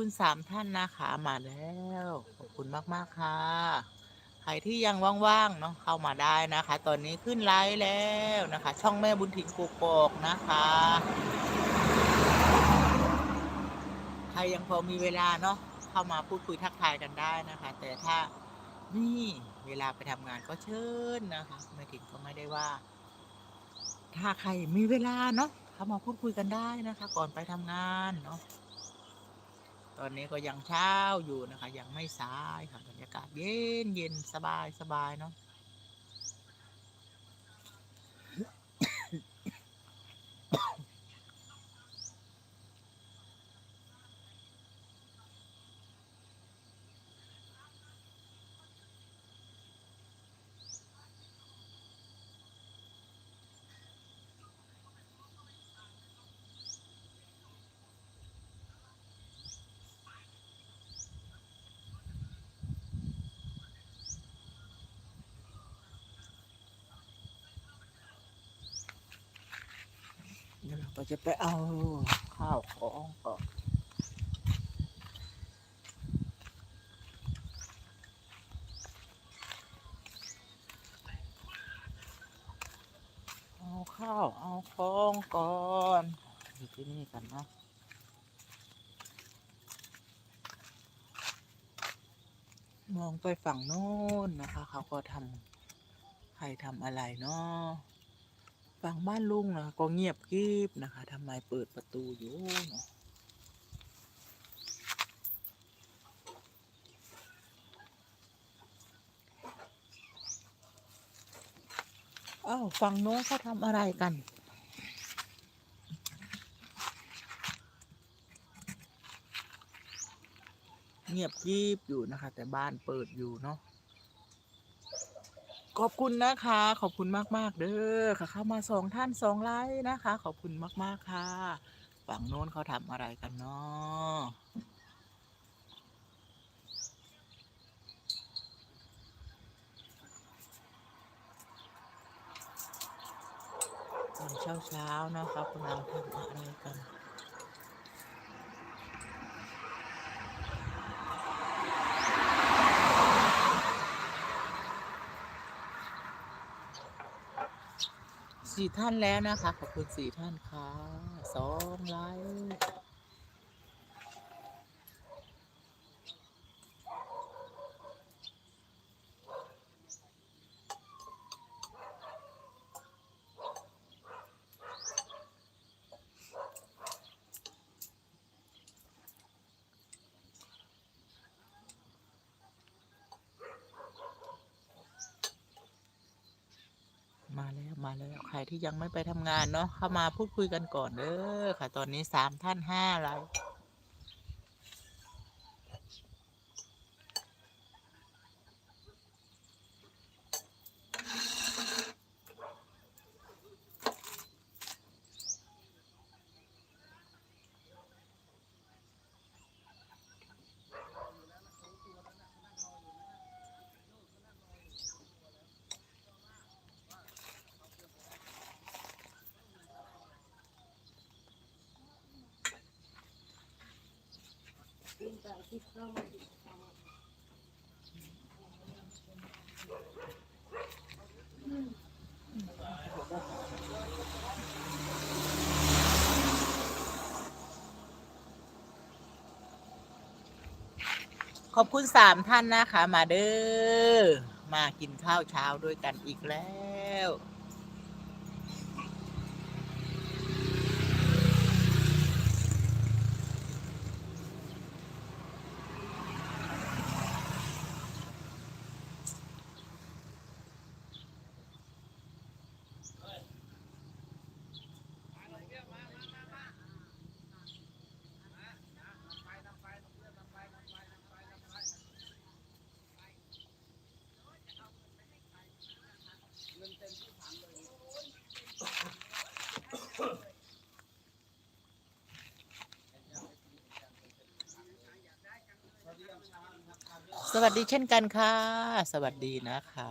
คุณสามท่านนะคะมาแล้ว ขอบคุณมากๆค่ะ ใครที่ยังว่างๆเนาะเข้ามาได้นะคะ ตอนนี้ขึ้นไลฟ์แล้วนะคะ ช่องแม่บุญถิ่นกุกกอกนะคะ ใครยังพอมีเวลาเนาะเข้ามาพูดคุยทักทายกันได้นะคะ แต่ถ้านี่เวลาไปทำงานก็เชิญนะคะแม่ถิ่นก็ไม่ได้ว่า ถ้าใครมีเวลาเนาะเข้ามาพูดคุยกันได้นะคะ ก่อนไปทำงานเนาะ ตอนนี้ก็ยังเช้าอยู่นะคะ ยังไม่สายค่ะบรรยากาศเย็นเย็นสบายสบายเนาะ เราก็จะไปเอาข้าวของก่อนเอาข้าวเอาของก่อนอยู่ที่นี่กันนะมองไปฝั่งโน้นนะคะ เขาก็ทำใครทำอะไรเนาะ ฝั่งบ้านลุงนะก็เงียบกริบนะคะทำไมเปิดประตูอยู่เนาะอ้าวฝั่งโน้นเขาทำอะไรกัน เงียบกริบอยู่นะคะ แต่บ้านเปิดอยู่เนาะ ขอบคุณนะคะ ขอบคุณมาก ๆ เด้อค่ะ เข้ามาสองท่านสองไลค์นะคะ ขอบคุณมาก ๆ ค่ะ ฝั่งโน้นเขาทำอะไรกันเนาะตอนเช้าๆนะคะกำลังทำอะไรกัน สี่ท่านแล้วนะคะ ขอบคุณสี่ท่านค่ะสองไลค์ มาแล้วมาแล้วใครที่ยังไม่ไปทำงานเนาะเข้ามาพูดคุยกันก่อนเด้อค่ะ ตอนนี้สามท่านห้าไลค์ ขอบคุณสามท่านนะคะ มาเด้อ มากินข้าวเช้าด้วยกันอีกแล้ว สวัสดีเช่นกันค่ะ สวัสดีนะคะ